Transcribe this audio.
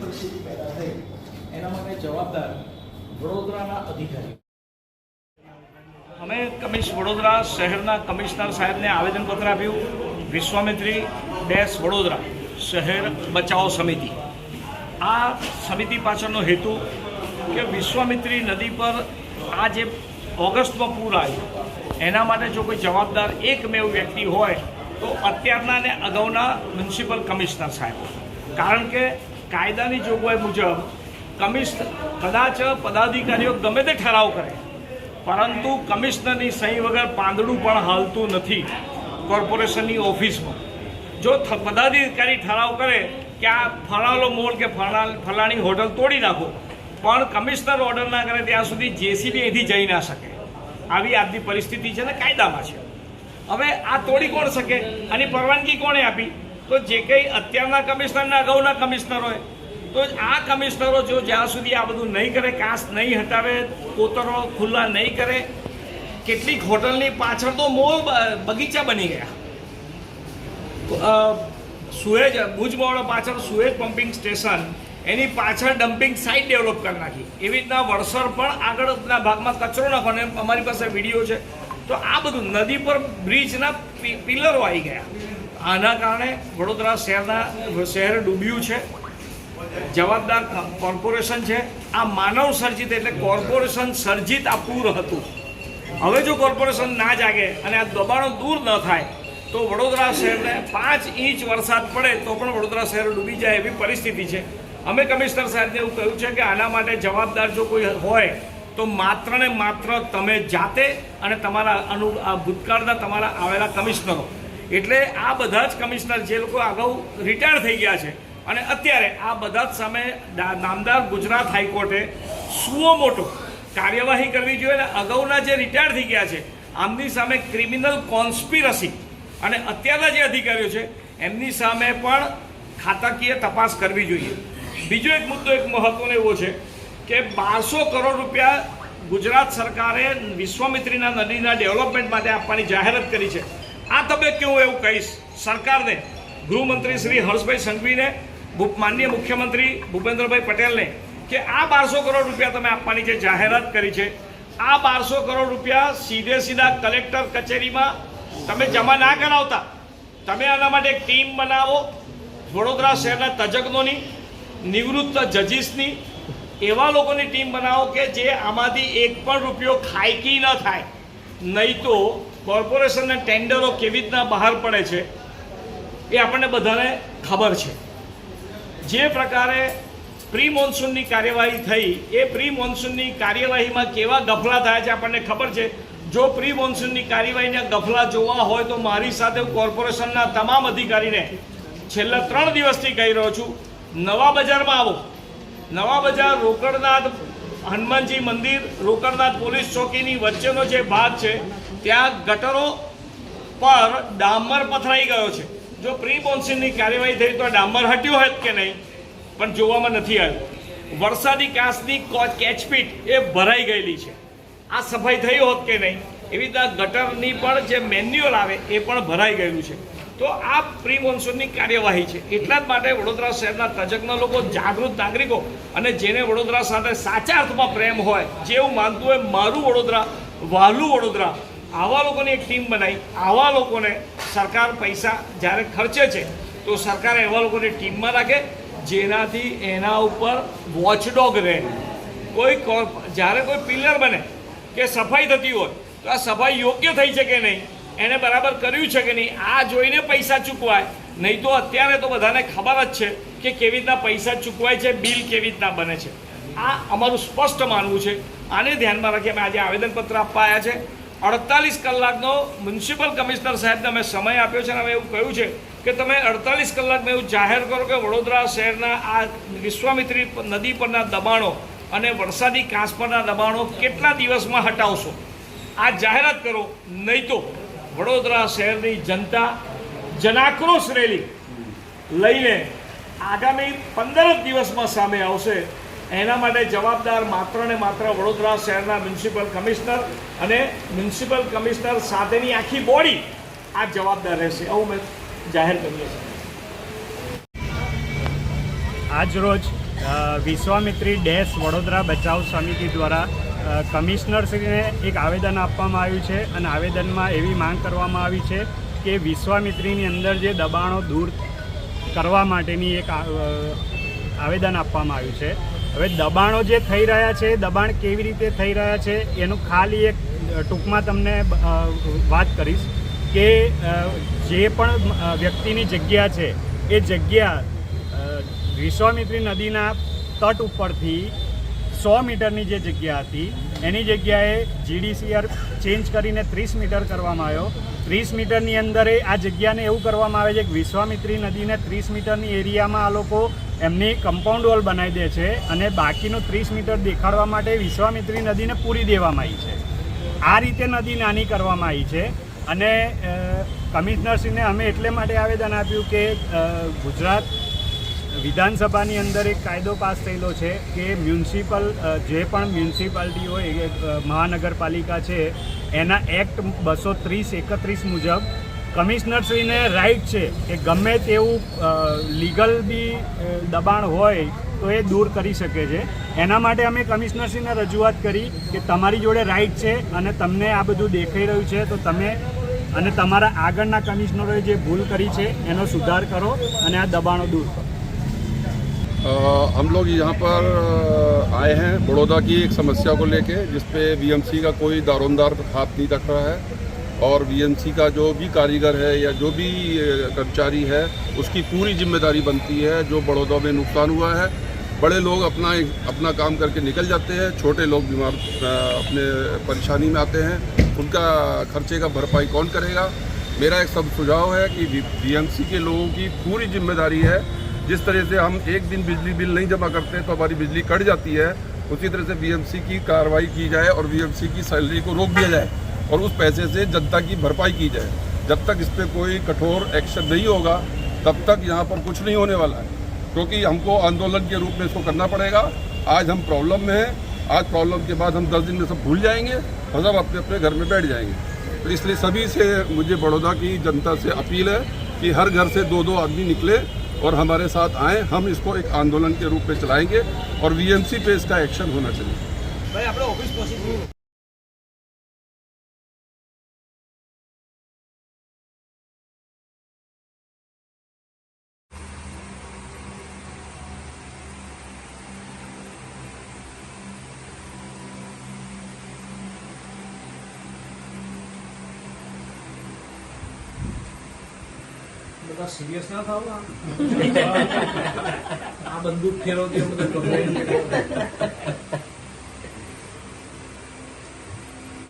પરિસ્થિતિ પેદા થઈ. એના માટે જવાબદાર વડોદરાના અધિકારી. અમે કમિશ વડોદરા શહેરના કમિશનર સાહેબને આવેદનપત્ર આપ્યું. વિશ્વામિત્રી ડેશ વડોદરા શહેર બચાવ સમિતિ. આ સમિતિ પાછળનો હેતુ કે વિશ્વામિત્રી નદી પર આ જે ઓગસ્ટમાં પૂર આવ્યું, એના માટે જો કોઈ જવાબદાર એકમેવ વ્યક્તિ હોય, તો અત્યારના ને અગાઉના મ્યુનિસિપલ કમિશનર સાહેબ. કારણ કે કાયદાની જોગવાઈ મુજબ કમિશનર કદાચ પદાધિકારીઓ ગમે તે ઠરાવ કરે, પરંતુ કમિશનરની સહી વગર પાંદડું પણ હાલતું નથી કોર્પોરેશનની ઓફિસમાં. જો પદાધિકારી ઠરાવ કરે કે આ ફલાણો મોલ કે ફલા, ફલાણી હોટલ તોડી નાખો, પણ કમિશનર ઓર્ડર ના કરે ત્યાં સુધી જેસીબી અહીંથી જઈ ના શકે. આવી આજની પરિસ્થિતિ છે ને કાયદામાં છે. હવે આ તોડી કોણ શકે? આની પરવાનગી કોણે આપી? તો જે કંઈ અત્યારના કમિશનરના અગાઉના કમિશનર હોય, તો આ કમિશનરો જો જ્યાં સુધી આ બધું નહીં કરે કાંસ નહીં હટાવે, કોતરો ખુલ્લા નહીં કરે, કેટલીક હોટલની પાછળ તો મોર બગીચા બની ગયા. સુએજ ભુજમાં પાછળ સુએજ પમ્પિંગ સ્ટેશન, એની પાછળ ડમ્પિંગ સાઇટ ડેવલપ કરી નાખી. એવી રીતના વડસર પણ આગળના ભાગમાં કચરો નાખવાનો અમારી પાસે વીડિયો છે. તો આ બધું નદી પર બ્રિજના પિલરો આવી ગયા. આના કારણે વડોદરા શહેરના, શહેર ડૂબ્યું છે. જવાબદાર કોર્પોરેશન છે. આ માનવ સર્જિત એટલે કોર્પોરેશન સર્જિત આ પૂર હતું. હવે જો કોર્પોરેશન ના જાગે અને આ દબાણો દૂર ન થાય, તો વડોદરા શહેરને પાંચ ઇંચ વરસાદ પડે તો પણ વડોદરા શહેર ડૂબી જાય એવી પરિસ્થિતિ છે. અમે કમિશનર સાહેબને એવું કહ્યું છે કે આના માટે જવાબદાર જો કોઈ હોય, તો માત્ર ને માત્ર તમે જાતે અને તમારા અનુ ભૂતકાળના તમારા આવેલા કમિશનરો એટલે આ બધા જ કમિશનર જે લોકો અગાઉ રિટાયર થઈ ગયા છે. અને અત્યારે આ બધા જ સામે નામદાર ગુજરાત હાઈકોર્ટે સુઓ મોટો કાર્યવાહી કરવી જોઈએ અને અગાઉના જે રિટાયર થઈ ગયા છે, આમની સામે ક્રિમિનલ કોન્સ્પિરસી. અને અત્યારના જે અધિકારીઓ છે, એમની સામે પણ ખાતાકીય તપાસ કરવી જોઈએ. બીજો એક મુદ્દો એક મહત્વનો એવો છે કે બારસો કરોડ રૂપિયા ગુજરાત સરકારે વિશ્વામિત્રીના નદીના ડેવલપમેન્ટ માટે આપવાની જાહેરાત કરી છે. આ તબક્કે હું એવું કહીશ, સરકારને, ગૃહમંત્રી શ્રી હર્ષભાઈ સંઘવીને માનનીય મુખ્યમંત્રી ભૂપેન્દ્રભાઈ પટેલને, કે આ બારસો કરોડ રૂપિયા તમે આપવાની જે જાહેરાત કરી છે, આ બારસો કરોડ રૂપિયા સીધે સીધા કલેક્ટર કચેરીમાં તમે જમા ના કરાવતા. તમે આના માટે એક ટીમ બનાવો, વડોદરા શહેરના તજજ્ઞોની, નિવૃત્ત જજીસની, એવા લોકોની ટીમ બનાવો કે જે આમાંથી એક પણ રૂપિયો ખાયકી ન થાય નહીં તો કોર્પોરેશનના ટેન્ડરો કેવી રીતના બહાર પડે છે એ આપણને બધાને ખબર છે. જે પ્રકારે પ્રી મોન્સૂનની કાર્યવાહી થઈ, એ પ્રી મોન્સૂનની કાર્યવાહીમાં કેવા ગફલા થયા છે આપણને ખબર છે. જો પ્રી મોન્સૂનની કાર્યવાહીના ગફલા જોવા હોય તો મારી સાથે હું કોર્પોરેશનના તમામ અધિકારીને છેલ્લા ત્રણ દિવસથી કહી રહ્યો છું, નવા બજારમાં આવો. નવા બજાર રોકડનાથ હનુમાનજી મંદિર, રોકડનાથ પોલીસ ચોકીની વચ્ચેનો જે ભાગ છે ત્યાં ગટરો પર ડામર પથરાઈ ગયો છે. જો પ્રી મોન્સૂનની કાર્યવાહી થઈ તો ડામર હટ્યું હોત કે નહીં? પણ જોવામાં નથી આવ્યું. વરસાદી કાંસની કેચપીટ એ ભરાઈ ગયેલી છે. આ સફાઈ થઈ હોત કે નહીં? એવી રીતના ગટરની પણ જે મેન્યુઅલ આવે એ પણ ભરાઈ ગયેલું છે. તો આ પ્રી મોન્સૂનની કાર્યવાહી છે. એટલા જ માટે વડોદરા શહેરના તજજ્ઞ લોકો, જાગૃત નાગરિકો અને જેને વડોદરા સાથે સાચા અર્થમાં પ્રેમ હોય, જેવું માનતું હોય મારું વડોદરા વહાલું વડોદરા આવા લોકોની એક ટીમ બનાવી આવા લોકોને સરકાર પૈસા જ્યારે ખર્ચે છે, તો સરકાર એવા લોકોને ટીમમાં રાખે, જેનાથી એના ઉપર વોચડોગ રહે. કોઈ જ્યારે કોઈ પિલર બને કે સફાઈ થતી હોય, તો આ સફાઈ યોગ્ય થઈ છે કે નહીં, એને બરાબર કર્યું છે કે નહીં, આ જોઈને પૈસા ચૂકવાય. નહીં તો અત્યારે તો બધાને ખબર જ છે કે કેવી રીતના પૈસા ચૂકવાય છે, બિલ કેવી રીતના બને છે. આ અમારું સ્પષ્ટ માનવું છે. આને ધ્યાનમાં રાખી અમે આજે આવેદનપત્ર આપવા આવ્યા છે. અડતાલીસ કલાકનો મ્યુનિસિપલ કમિશનર સાહેબને અમે સમય આપ્યો છે અને અમે એવું કહ્યું છે કે તમે અડતાલીસ કલાકમાં એવું જાહેર કરો કે વડોદરા શહેરના આ વિશ્વામિત્રી નદી પરના દબાણો અને વરસાદી કાંસ પરના દબાણો કેટલા દિવસમાં હટાવશો? આ જાહેરાત કરો, નહીં તો વડોદરા શહેરની જનતા જનાક્રોશ રેલી લઈને આગામી પંદર જ દિવસમાં સામે આવશે. એના માટે જવાબદાર માત્ર ને માત્ર વડોદરા શહેરના મ્યુનિસિપલ કમિશનર અને મ્યુનિસિપલ કમિશનર સાથેની આખી બોડી આ જવાબદાર રહેશે. આવું મેં જાહેર કરીએ છીએ આજરોજ વિશ્વામિત્રી ડેશ વડોદરા બચાવ સમિતિ દ્વારા કમિશનરશ્રીને એક આવેદન આપવામાં આવ્યું છે અને આવેદનમાં એવી માંગ કરવામાં આવી છે કે વિશ્વામિત્રીની અંદર જે દબાણો દૂર કરવા માટેની એક આવેદન આપવામાં આવ્યું છે. હવે દબાણો જે થઈ રહ્યા છે, દબાણ કેવી રીતે થઈ રહ્યા છે, એનું ખાલી એક ટૂંકમાં તમને વાત કરીશ કે જે પણ વ્યક્તિની જગ્યા છે, એ જગ્યા વિશ્વામિત્રી નદીના તટ ઉપરથી સો મીટરની જે જગ્યા હતી, એની જગ્યાએ જીડીસીઆર ચેન્જ કરીને ત્રીસ મીટર કરવામાં આવ્યો. ત્રીસ મીટરની અંદર આ જગ્યાને એવું કરવામાં આવે છે કે વિશ્વામિત્રી નદીને ત્રીસ મીટરની એરિયામાં આ લોકો એમની કમ્પાઉન્ડ વોલ બનાવી દે છે અને બાકીનું ત્રીસ મીટર દેખાડવા માટે વિશ્વામિત્રી નદીને પૂરી દેવામાં આવી છે. આ રીતે નદી નાની કરવામાં આવી છે અને કમિશનરશ્રીને અમે એટલે માટે આવેદન આપ્યું કે ગુજરાત વિધાનસભાની અંદર એક કાયદો પાસ થયેલો છે કે મ્યુનિસિપલ જે પણ મ્યુનિસિપાલિટી હોય મહાનગરપાલિકા છે, એના એક્ટ બસો ત્રીસ એકત્રીસ મુજબ કમિશનરશ્રીને રાઇટ છે કે ગમે તેવું લીગલ બી દબાણ હોય તો એ દૂર કરી શકે છે. એના માટે અમે કમિશનરશ્રીને રજૂઆત કરી કે તમારી જોડે રાઈટ છે અને તમને આ બધું દેખાઈ રહ્યું છે, તો તમે અને તમારા આગળના કમિશનરોએ જે ભૂલ કરી છે એનો સુધાર કરો અને આ દબાણો દૂર કરો. हम लोग यहाँ पर आए हैं बड़ौदा की एक समस्या को लेके, जिस पे बीएमसी का कोई दारोमदार हाथ नहीं रख रहा है। और बीएमसी का जो भी कारीगर है या जो भी कर्मचारी है, उसकी पूरी ज़िम्मेदारी बनती है, जो बड़ौदा में नुकसान हुआ है। बड़े लोग अपना अपना काम करके निकल जाते हैं, छोटे लोग बीमार अपने परेशानी में आते हैं। उनका खर्चे का भरपाई कौन करेगा? मेरा एक सब सुझाव है कि बीएमसी के लोगों की पूरी ज़िम्मेदारी है जिस तरह से हम एक दिन बिजली बिल नहीं जमा करते तो हमारी बिजली कट जाती है। उसी तरह से बीएमसी की कार्रवाई की जाए और बीएमसी की सैलरी को रोक दिया जाए और उस पैसे से जनता की भरपाई की जाए। जब तक इस पर कोई कठोर एक्शन नहीं होगा, तब तक यहाँ पर कुछ नहीं होने वाला है। क्योंकि हमको आंदोलन के रूप में इसको करना पड़ेगा। आज हम प्रॉब्लम में हैं। आज प्रॉब्लम के बाद हम दस दिन में सब भूल जाएँगे और सब अपने अपने घर में बैठ जाएँगे। तो इसलिए सभी से मुझे बड़ौदा की जनता से अपील है कि हर घर से दो दो आदमी निकले। और हमारे साथ आए हम इसको एक आंदोलन के रूप में चलाएंगे और वीएमसी पे इसका एक्शन होना चाहिए બધા સિરિયસ ના થાવ આ. બંદૂક ફેરવતી વખતે ગભરાઈને